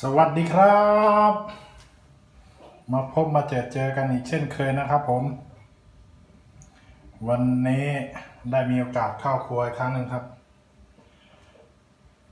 สวัสดีครับ มาพบมาเจอเจอกันอีกเช่นเคยนะครับผม วันนี้ได้มีโอกาสเข้าครัวอีกครั้งหนึ่งครับ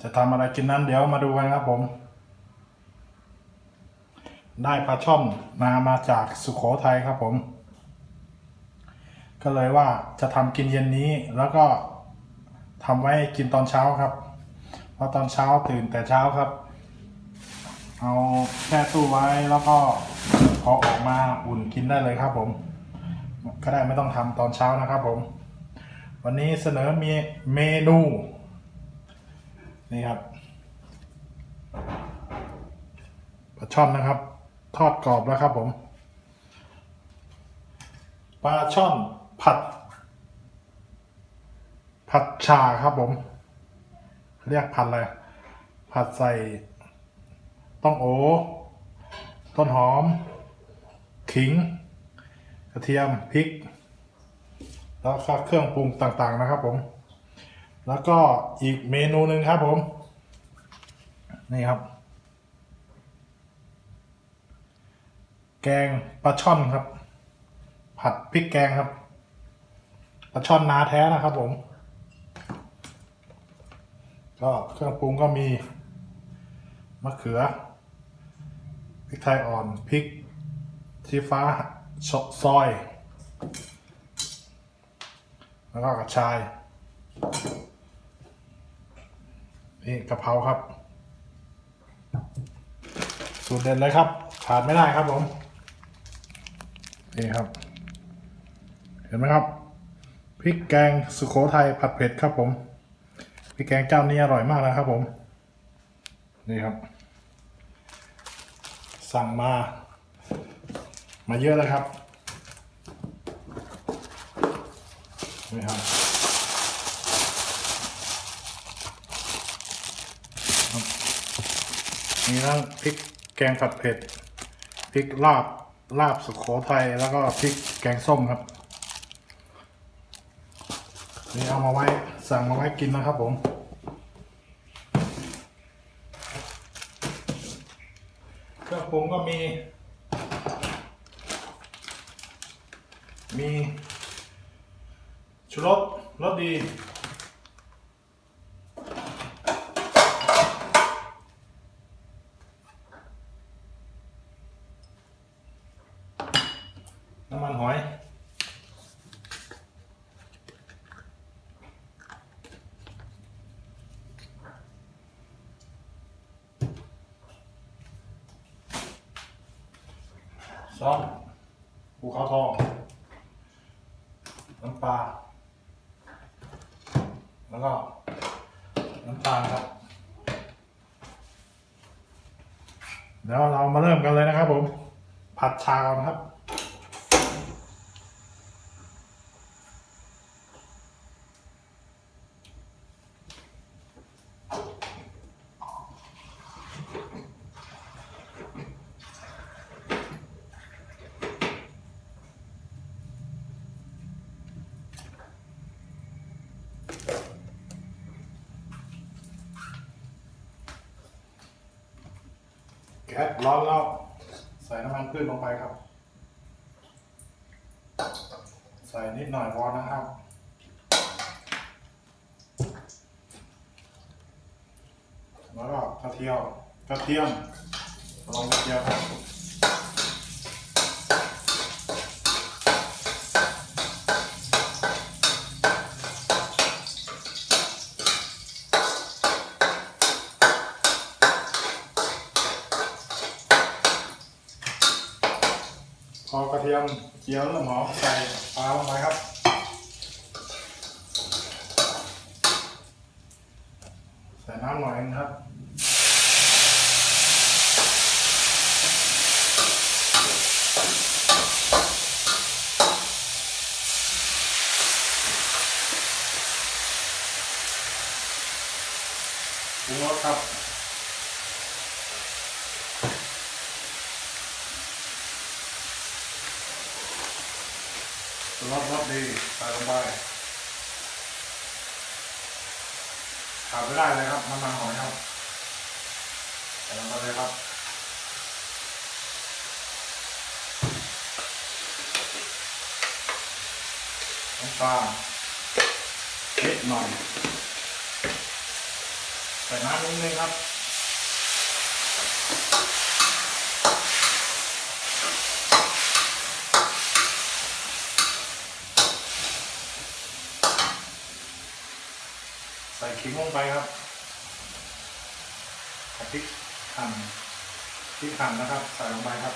จะทำอะไรกินนั้นเดี๋ยวมาดูกันครับผม ได้ปลาช่อนมามาจากสุโขทัยครับผม ก็เลยว่าจะทำกินเย็นนี้แล้วก็ทำไว้กินตอนเช้าครับ เพราะตอนเช้าตื่นแต่เช้าครับ เอาแช่ตู้ไว้แล้วก็พอออกมาอุ่นกินได้เลยครับผมก็ได้ไม่ต้องทำตอนเช้านะครับผม วันนี้เสนอมีเมนูนี่ครับปลาช่อนนะครับ ทอดกรอบแล้วครับผมปลาช่อนผัด ผัดชาครับผม เรียกผัดอะไรผัดใส่ ต้องโอ ต้นหอม ขิง กระเทียม พริก แล้วก็เครื่องปรุงต่างๆนะครับผม แล้วก็อีกเมนูหนึ่งครับผม นี่ครับ แกงปลาช่อนครับ ผัดพริกแกงครับ ปลาช่อนนาแท้นะครับผม ก็เครื่องปรุงก็มีมะเขือ พริกไทยอ่อนพริกชี้ฟ้าชซอย แล้วก็กระชาย นี่กะเพราครับ สูตรเด็ดเลยครับขาดไม่ได้ครับผม นี่ครับ เห็นไหมครับพริกแกงสุโขทัยผัดเผ็ดครับผมพริกแกงเจ้านี้อร่อยมากนะครับผม นี่ครับ สั่งมา มาเยอะแล้วครับนี่ครับมีทั้งพริกแกงผัดเผ็ดพริกลาบลาบสุโขทัยแล้วก็พริกแกงส้มครับนี่เอามาไว้สั่งมาไว้กินนะครับผม เครื่อง ปรุงก็มี มีชูรสรสดีน้ำมันหอย ซอสภูเขาทอง น้ำปลา แล้วก็ น้ำตาลครับ เดี๋ยวเรามาเริ่มกันเลยนะครับผม ผัดชาก่อนครับ แก๊สร้อนแล้วใส่น้ำมันพืชลงไปครับ ใส่นิดหน่อยพอนะครับแล้วก็กระเทียมกระเทียมลองกระเทียมครับ เทียมเจียวเริ่มอใส่ปลาลงไปครับใส่น้ำหน่อยนะครับ ปรุงรสครับ รสรสดีใส่ลงไปขาดไม่ได้เลยครับน้ำมันหอยครับใส่ลงไปเลยครับน้ำปลเล็กหน่อยใส่น้ำนิดนึงครับ ขิงลงไปครับพริกหั่นพริกหั่นนะครับ ใส่ลงไปครับ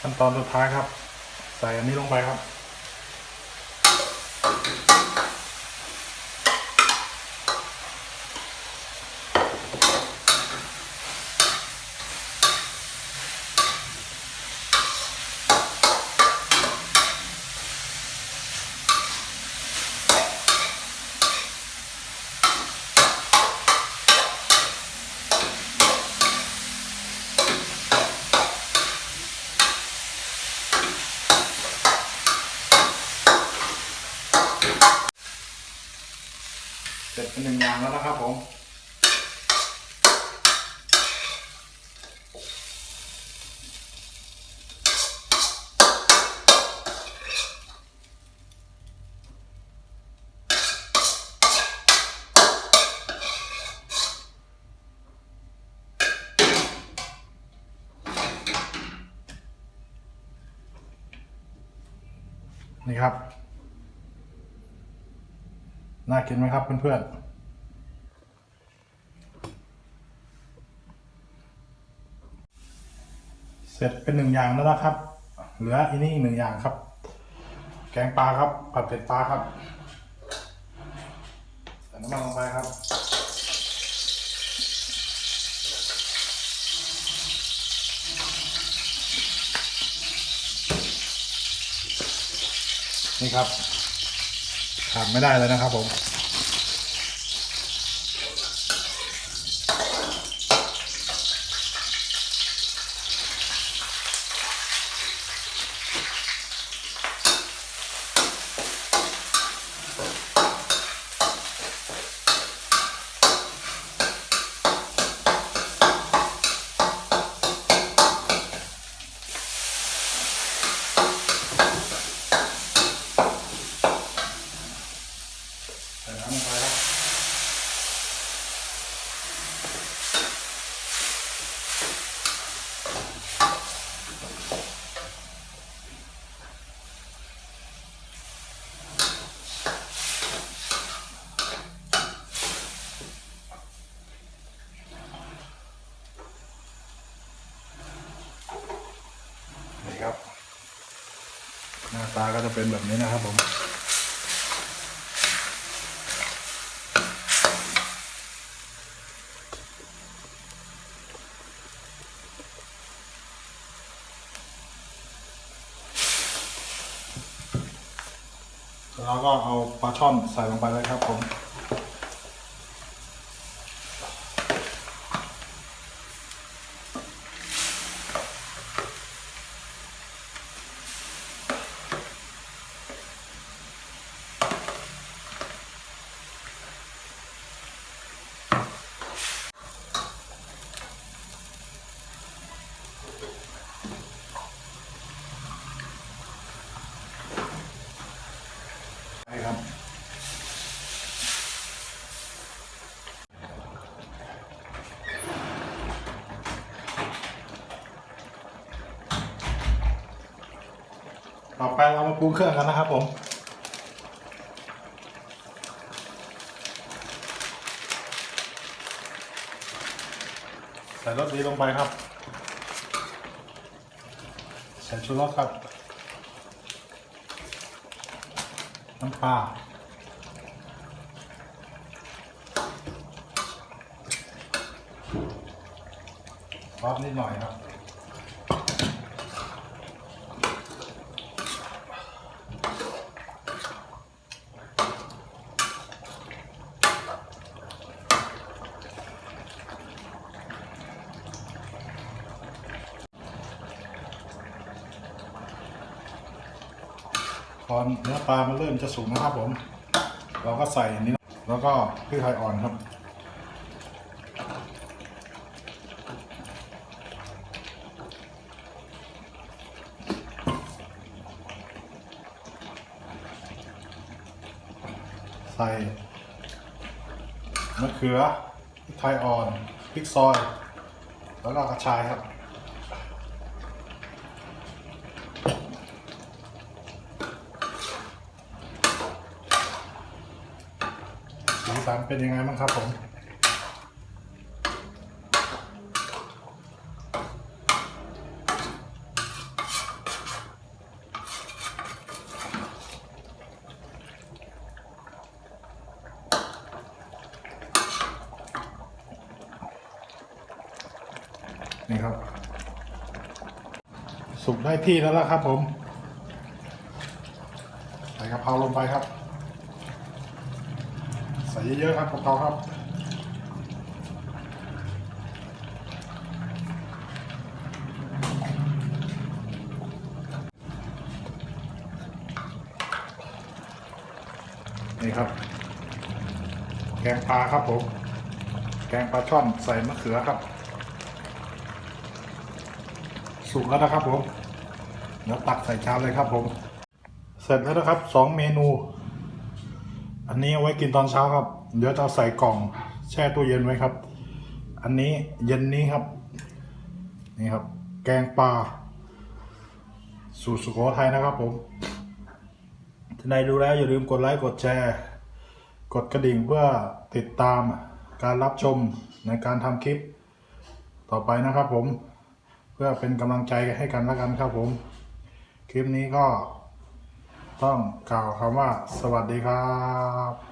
ขั้นตอนสุดท้ายครับ ใส่อันนี้ลงไปครับ หนึ่งอย่างแล้วนะครับผมนี่ครับ น่ากินไหมครับเพื่อนๆ เสร็จเป็นหนึ่งอย่างแล้วนะครับ เหลืออีนี่อีกหนึ่งอย่างครับ แกงปลาครับ ผัดเผ็ดปลาครับใส่น้ำมันลงไปครับนี่ครับขาดไม่ได้เลยนะครับผม ใส่น้ำลงไปครับ นี่ครับ หน้าตาก็ จะเป็นแบบนี้นะครับผมแล้วก็เอาปลาช่อนใส่ลงไปเลยครับผม ไปเรามาปรุงเครื่องกันนะครับผมใส่รสดีลงไปครับ ใส่ชูรสครับ น้ำปลาซอสนิดหน่อยครับ อนเนื้อปลามันเริ่มจะสุกนะครับผม เราก็ใส่นี้แล้วก็พริกไทยอ่อนครับ ใส่มะเขือพริกไทยอ่อนพริกซอย แล้วก็กระชายครับ สีสันเป็นยังไงบ้างครับผมนี่ครับ สุกได้ที่แล้วล่ะครับผม ใส่กะเพราลงไปครับ ส่เยอะๆครับกะเพราครับนี่ครับ แกงปลาครับผม แกงปลาช่อนใส่มะเขือครับ สุกแล้วนะครับผม เดี๋ยวตักใส่ชามเลยครับผม เสร็จแล้วนะครับสองเมนู อันนี้เอาไว้กินตอนเช้าครับ เดี๋ยวจะเอาใส่กล่องแช่ตู้เย็นไว้ครับ อันนี้เย็นนี้ครับ นี่ครับ แกงปลาสูตรสุโขทัยนะครับผมท่านใดดูแล้วอย่าลืมกดไลค์กดแชร์ กดกระดิ่งเพื่อติดตามการรับชมในการทำคลิปต่อไปนะครับผม เพื่อเป็นกำลังใจให้กันและกันครับผม คลิปนี้ก็ ต้องกล่าวคำว่า สวัสดีครับ